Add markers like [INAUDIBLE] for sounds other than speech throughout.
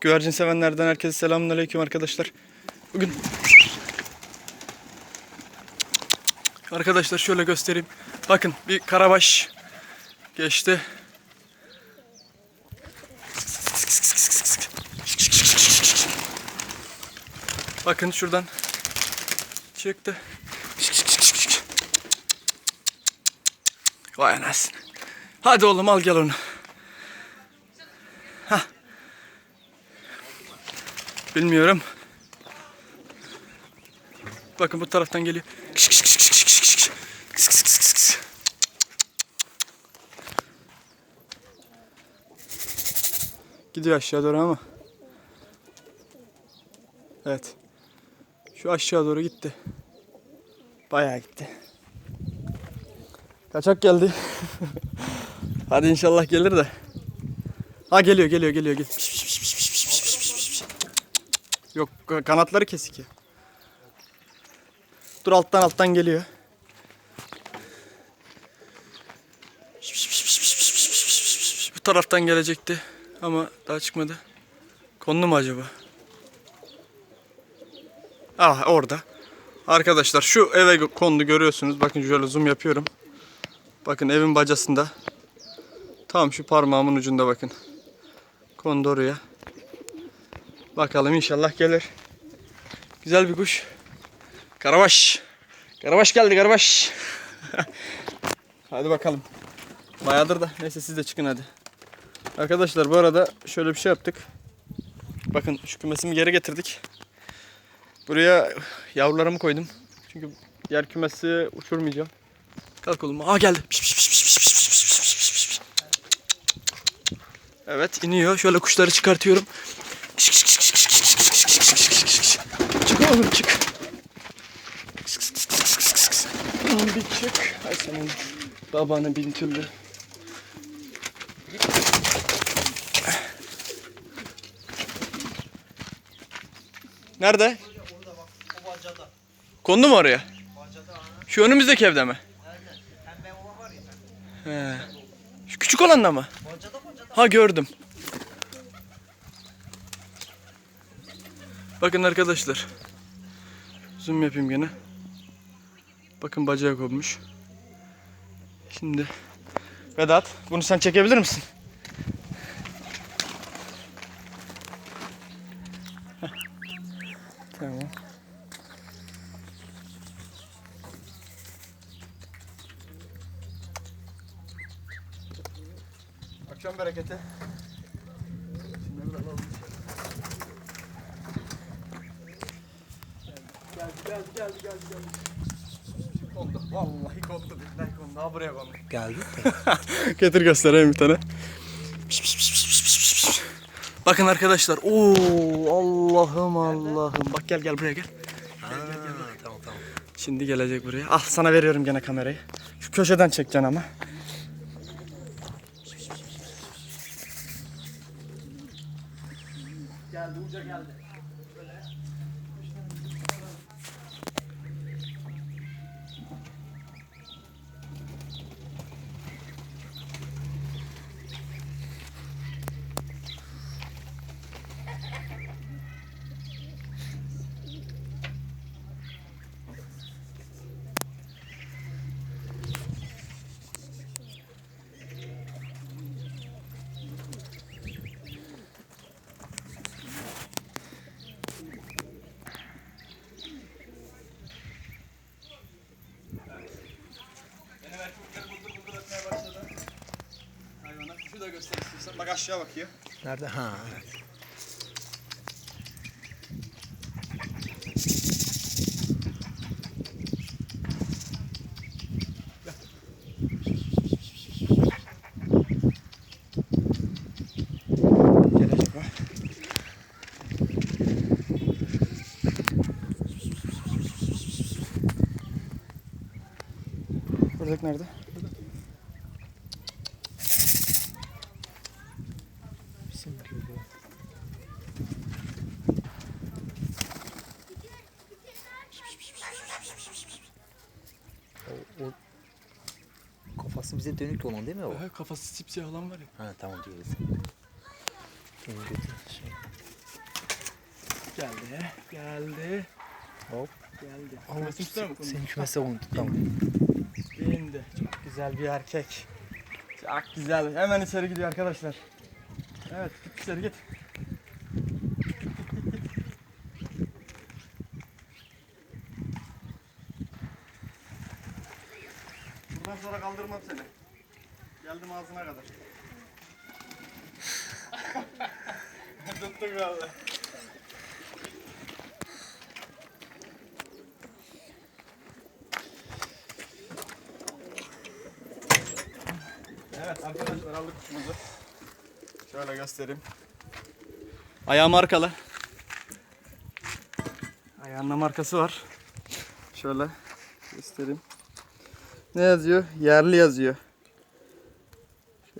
Güvercin sevenlerden herkese selamünaleyküm arkadaşlar. Bugün Arkadaşlar şöyle göstereyim. Bakın bir karabaş geçti. Bakın şuradan çıktı. Vay anasını. Hadi oğlum al gel onu. Bilmiyorum. Bakın bu taraftan geliyor. Gidiyor aşağı doğru ama. Evet. Şu aşağı doğru gitti. Bayağı gitti. Kaçak geldi. [LAUGHS] Hadi inşallah gelir de. Ha geliyor geliyor geliyor. geliyor. Yok kanatları kesik ya. Dur alttan alttan geliyor. Bu taraftan gelecekti ama daha çıkmadı. Kondu mu acaba? Ah orada. Arkadaşlar şu eve kondu görüyorsunuz. Bakın şöyle zoom yapıyorum. Bakın evin bacasında. Tam şu parmağımın ucunda bakın. Kondu oraya. Bakalım inşallah gelir. Güzel bir kuş. Karabaş. Karabaş geldi karabaş. [LAUGHS] hadi bakalım. Bayağıdır da neyse siz de çıkın hadi. Arkadaşlar bu arada şöyle bir şey yaptık. Bakın şu kümesimi geri getirdik. Buraya yavrularımı koydum. Çünkü diğer kümesi uçurmayacağım. Kalk oğlum. Aa geldi. Piş, piş, piş, piş, piş, piş, piş, piş, piş, piş, piş. Evet iniyor. Şöyle kuşları çıkartıyorum. Oğlum çık. Lan bir çık. Ay senin babanı bin türlü. Nerede? Kondu mu oraya? Şu önümüzdeki evde mi? He. Şu küçük olan da mı? Ha gördüm. Bakın arkadaşlar. Zoom yapayım gene. Bakın bacağı kopmuş. Şimdi Vedat bunu sen çekebilir misin? Tamam. Akşam bereketi. Geldi geldi geldi. Kondu. Vallahi kondu. Billahi kondu. Ha buraya kondu. Geldi. [LAUGHS] Getir göstereyim bir tane. Piş, piş, piş, piş, piş, piş, piş. Bakın arkadaşlar. Oo Allah'ım Allah'ım. Bak gel gel buraya gel. tamam tamam. Şimdi gelecek buraya. Al sana veriyorum gene kamerayı. Şu köşeden çekeceksin ama. Geldi uca geldi. Bak aşağı bakıyor. Nerede? Ha. evet. Buradaki nerede? Kafası bize dönük olan değil mi o? Aha, kafası sipsiyah olan var ya. Ha tamam diyoruz. Şey. Geldi. Geldi. Hop. Geldi. Kümesi tutar mı? Senin kümese onu tamam. İndi. Çok güzel bir erkek. Çok güzel. Hemen içeri gidiyor arkadaşlar. Evet git içeri git. Buradan sonra kaldırmam seni. Geldim ağzına kadar. [LAUGHS] Tuttuk valla. Evet arkadaşlar aldık kuşumuzu. Şöyle göstereyim. Ayağı markalı. Ayağında markası var. Şöyle göstereyim. Ne yazıyor? Yerli yazıyor.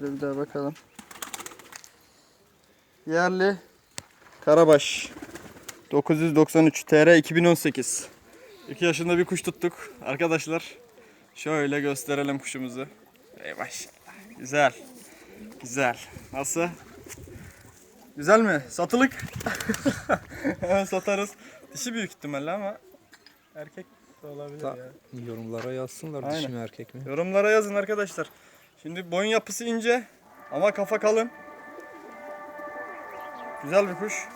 Şöyle bir daha bakalım. Yerli Karabaş 993 TR 2018 2 yaşında bir kuş tuttuk arkadaşlar. Şöyle gösterelim kuşumuzu. Ey maşallah. Güzel. Güzel. Nasıl? Güzel mi? Satılık. [LAUGHS] Hemen satarız. Dişi büyük ihtimalle ama erkek de olabilir Ta- ya. Yorumlara yazsınlar Aynen. dişi mi erkek mi? Yorumlara yazın arkadaşlar. Şimdi boyun yapısı ince ama kafa kalın. Güzel bir kuş.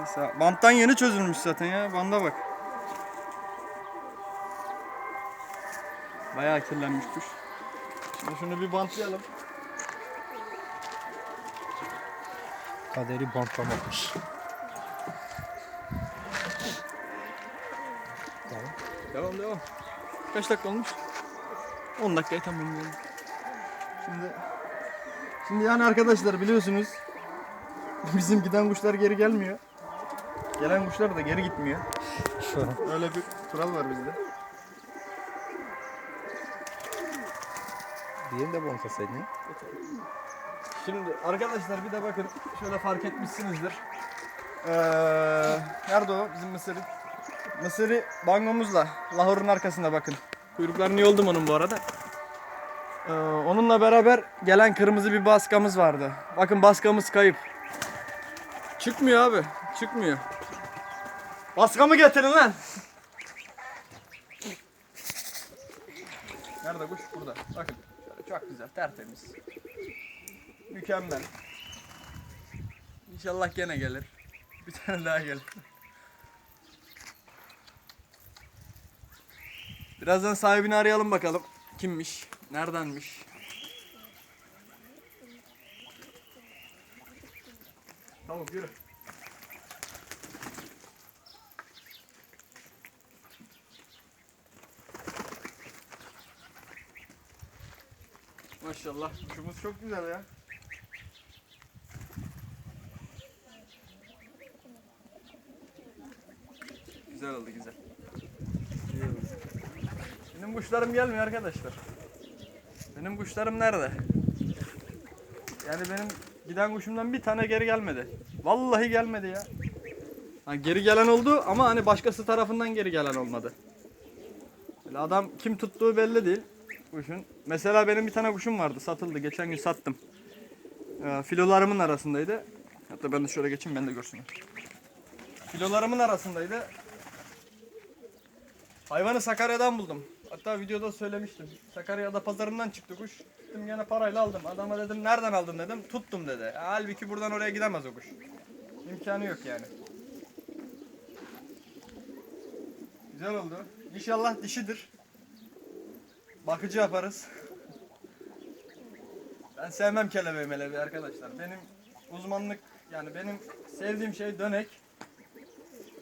Mesela banttan yeni çözülmüş zaten ya. Banda bak. Bayağı kirlenmiş kuş. Şimdi şunu bir bantlayalım. Kaderi bantlamakmış. Tamam. Devam devam. Kaç dakika olmuş? 10 dakikayı tamamlayalım. Şimdi Şimdi yani arkadaşlar biliyorsunuz [LAUGHS] bizim giden kuşlar geri gelmiyor. Gelen kuşlar da geri gitmiyor. Öyle bir kural var bizde. Diğerini de bantlasaydın ya. Şimdi arkadaşlar bir de bakın şöyle fark etmişsinizdir. Ee, nerede o bizim Mısır'ı? Mısır'ı bangomuzla Lahor'un arkasında bakın. Kuyruklarını yoldum onun bu arada. Ee, onunla beraber gelen kırmızı bir baskamız vardı. Bakın baskamız kayıp. Çıkmıyor abi. Çıkmıyor. Baskamı getirin lan. Nerede kuş? Burada. Bakın. Şöyle çok güzel, tertemiz. Mükemmel. İnşallah gene gelir. Bir tane daha gelir. Birazdan sahibini arayalım bakalım. Kimmiş? Neredenmiş? Tamam yürü. Maşallah kuşumuz çok güzel ya. Güzel oldu güzel. Benim kuşlarım gelmiyor arkadaşlar. Benim kuşlarım nerede? Yani benim giden kuşumdan bir tane geri gelmedi. Vallahi gelmedi ya. Ha, geri gelen oldu ama hani başkası tarafından geri gelen olmadı. Böyle adam kim tuttuğu belli değil kuşun. Mesela benim bir tane kuşum vardı satıldı. Geçen gün sattım. Ee, filolarımın arasındaydı. Hatta ben de şöyle geçeyim ben de görsünler. Filolarımın arasındaydı. Hayvanı Sakarya'dan buldum. Hatta videoda söylemiştim. Sakarya'da pazarından çıktı kuş. Gittim gene parayla aldım. Adama dedim nereden aldın dedim. Tuttum dedi. Halbuki buradan oraya gidemez o kuş. İmkanı yok yani. Güzel oldu. İnşallah dişidir. Bakıcı yaparız. Ben sevmem kelebeği melebeği arkadaşlar. Benim uzmanlık yani benim sevdiğim şey dönek.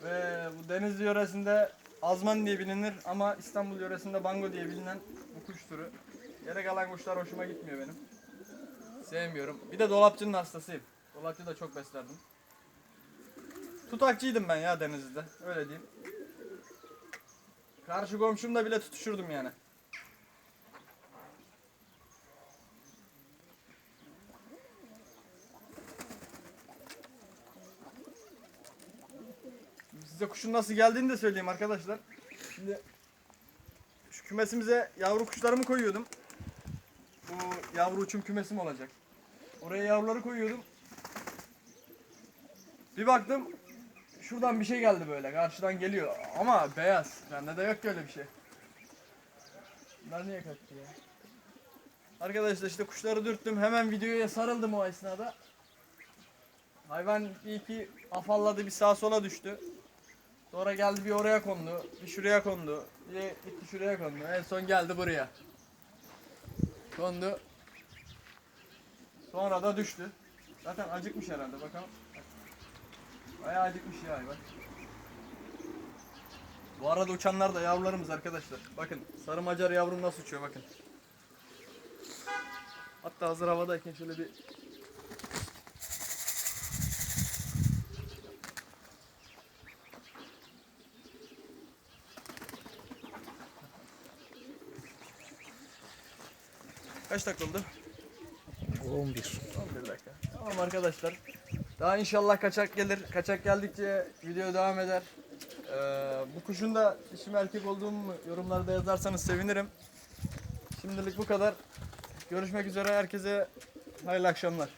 Ve bu Denizli yöresinde Azman diye bilinir ama İstanbul yöresinde Bango diye bilinen bu kuş türü. Geri kalan kuşlar hoşuma gitmiyor benim. Sevmiyorum. Bir de dolapçının hastasıyım. Dolapçı da çok beslerdim. Tutakçıydım ben ya Denizli'de. Öyle diyeyim. Karşı komşumla bile tutuşurdum yani. Size kuşun nasıl geldiğini de söyleyeyim arkadaşlar. Şimdi şu kümesimize yavru kuşlarımı koyuyordum. Bu yavru uçum kümesim olacak. Oraya yavruları koyuyordum. Bir baktım şuradan bir şey geldi böyle. Karşıdan geliyor. Ama beyaz. Bende de yok öyle bir şey. Bunlar niye kaçtı ya? Arkadaşlar işte kuşları dürttüm. Hemen videoya sarıldım o esnada. Hayvan bir iki afalladı bir sağa sola düştü. Sonra geldi bir oraya kondu, bir şuraya kondu, bir gitti şuraya kondu. En son geldi buraya. Kondu. Sonra da düştü. Zaten acıkmış herhalde bakalım. Bayağı acıkmış ya hayvan. Bu arada uçanlar da yavrularımız arkadaşlar. Bakın sarı macar yavrum nasıl uçuyor bakın. Hatta hazır havadayken şöyle bir Kaç dakika oldu? 11. 11 dakika. Tamam arkadaşlar. Daha inşallah kaçak gelir. Kaçak geldikçe video devam eder. Ee, bu kuşun da dişi mi erkek olduğumu yorumlarda yazarsanız sevinirim. Şimdilik bu kadar. Görüşmek üzere. Herkese hayırlı akşamlar.